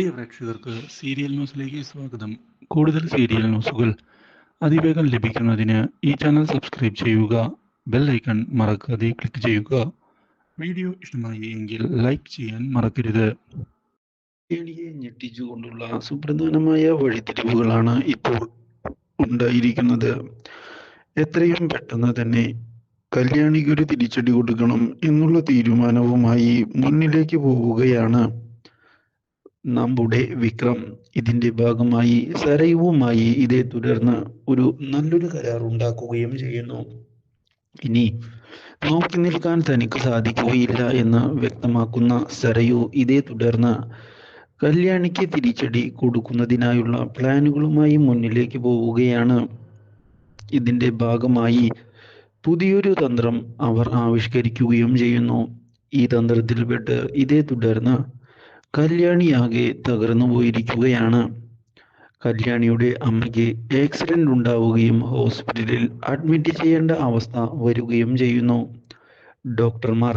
പ്രിയ പ്രേക്ഷകർക്ക് സീരിയൽ ന്യൂസിലേക്ക് സ്വാഗതം. കൂടുതൽ സീരിയൽ ന്യൂസുകൾ അതിവേഗം ലഭിക്കുന്നതിന് ഈ ചാനൽ സബ്സ്ക്രൈബ് ചെയ്യുക ബെൽ ഐക്കൺ മറക്കാതെ ക്ലിക്ക് ചെയ്യുക. വീഡിയോ ഇഷ്ടമായി എങ്കിൽ ലൈക്ക് ചെയ്യാൻ മറക്കരുത്. കേളിയെ ഞെട്ടിച്ചുകൊണ്ടുള്ള സുപ്രധാനമായ വഴിത്തിരിവുകളാണ് ഇപ്പോൾ ഉണ്ടായിരിക്കുന്നത്. എത്രയും പെട്ടെന്ന് തന്നെ കല്യാണിക്കൊരു തിരിച്ചടി കൊടുക്കണം എന്നുള്ള തീരുമാനവുമായി മുന്നിലേക്ക് പോവുകയാണ് നമ്മുടെ വിക്രം ഇതിന്റെ ഭാഗമായി സരയുവുമായി ഇതേ തുടർന്ന് ഒരു നല്ലൊരു കരാർ ഉണ്ടാക്കുകയും ചെയ്യുന്നു. ഇനി നോക്കി നിൽക്കാൻ തനിക്ക് സാധിക്കുകയില്ല എന്ന് വ്യക്തമാക്കുന്ന സരയു ഇതേ തുടർന്ന് കല്യാണിക്ക് തിരിച്ചടി കൊടുക്കുന്നതിനായുള്ള പ്ലാനുകളുമായി മുന്നിലേക്ക് പോവുകയാണ്. ഇതിന്റെ ഭാഗമായി പുതിയൊരു തന്ത്രം അവർ ആവിഷ്കരിക്കുകയും ചെയ്യുന്നു. ഈ തന്ത്രത്തിൽപ്പെട്ട് ഇതേ തുടർന്ന് കല്യാണിയാകെ തകർന്നു പോയിരിക്കുകയാണ്. കല്യാണിയുടെ അമ്മയ്ക്ക് ആക്സിഡന്റ് ഉണ്ടാവുകയും ഹോസ്പിറ്റലിൽ അഡ്മിറ്റ് ചെയ്യേണ്ട അവസ്ഥ വരികയും ചെയ്യുന്നു. ഡോക്ടർമാർ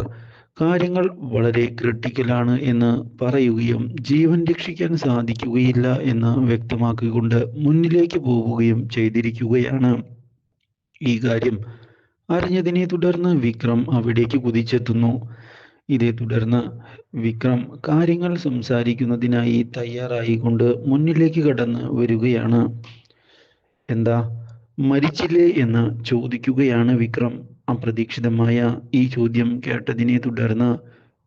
കാര്യങ്ങൾ വളരെ ക്രിട്ടിക്കലാണ് എന്ന് പറയുകയും ജീവൻ രക്ഷിക്കാൻ സാധിക്കുകയില്ല എന്ന് വ്യക്തമാക്കിക്കൊണ്ട് മുന്നിലേക്ക് പോവുകയും ചെയ്തിരിക്കുകയാണ്. ഈ കാര്യം അറിഞ്ഞതിനെ തുടർന്ന് വിക്രം അവിടേക്ക് കുതിച്ചെത്തുന്നു. ഇതേ തുടർന്ന് വിക്രം കാര്യങ്ങൾ സംസാരിക്കുന്നതിനായി തയ്യാറായിക്കൊണ്ട് മുന്നിലേക്ക് കടന്ന് വരികയാണ്. എന്താ മരിച്ചില്ലേ എന്ന് ചോദിക്കുകയാണ് വിക്രം. അപ്രതീക്ഷിതമായ ഈ ചോദ്യം കേട്ടതിനെ തുടർന്ന്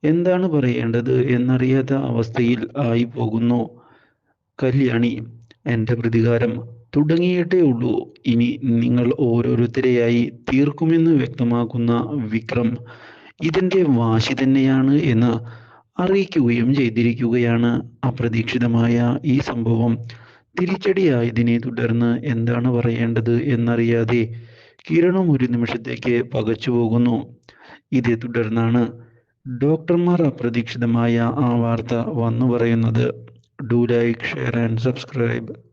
എന്താണ് പറയേണ്ടത് എന്നറിയാത്ത അവസ്ഥയിൽ ആയി പോകുന്നു. കല്യാണി എന്റെ പ്രതികാരം തുടങ്ങിയിട്ടേ ഉള്ളൂ. ഇനി നിങ്ങൾ ഓരോരുത്തരെയായി തീർക്കുമെന്ന് വ്യക്തമാക്കുന്ന വിക്രം ഇതിന്റെ വാശി തന്നെയാണ് എന്ന് അറിയിക്കുകയും ചെയ്തിരിക്കുകയാണ് അപ്രതീക്ഷിതമായ ഈ സംഭവം. തിരിച്ചടിയായതിനെ തുടർന്ന് എന്താണ് പറയേണ്ടത് എന്നറിയാതെ കിരണും ഒരു നിമിഷത്തേക്ക് പകച്ചു പോകുന്നു. ഇതേ തുടർന്നാണ് ഡോക്ടർമാർ അപ്രതീക്ഷിതമായ ആ വാർത്ത വന്നു പറയുന്നത്. Do like share and subscribe